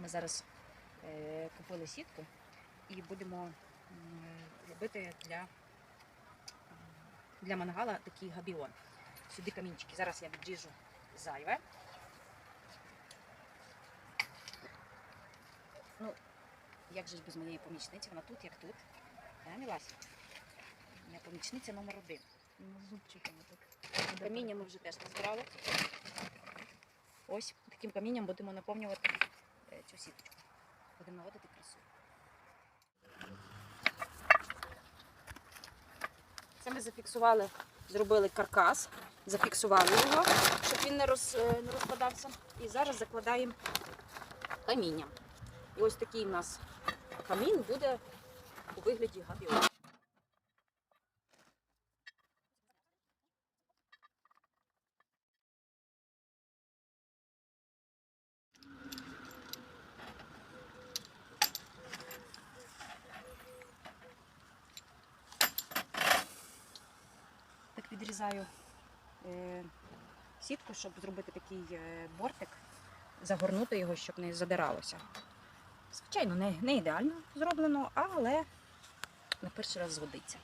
ми зараз е, купили сітку і будемо робити для, для мангала такий габіон. Сюди камінчики. Зараз я відріжу зайве. Ну, як же ж без моєї помічниці? Вона тут, як тут. Да, Мілась? Моя помічниця номер один. Ну, зубчиками так. Каміння ми вже теж назбирали. Ось таким камінням будемо наповнювати цю сіточку. Будемо наводити красу. Це ми зафіксували, зробили каркас, зафіксували його, щоб він не, роз, е, не розпадався. І зараз закладаємо каміння. І ось такий у нас камінь буде у вигляді габіону. Так відрізаю е, сітку, щоб зробити такий е, бортик, загорнути його, щоб не задиралося. Звичайно, не, не ідеально зроблено, але на перший раз згодиться.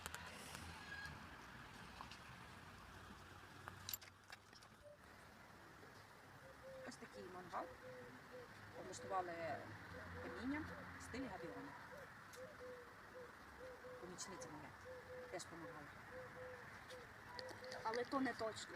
Ось такий мангал. Облаштували каміння в стилі габіону. Помічниця моя теж допомагала. Але то не точно.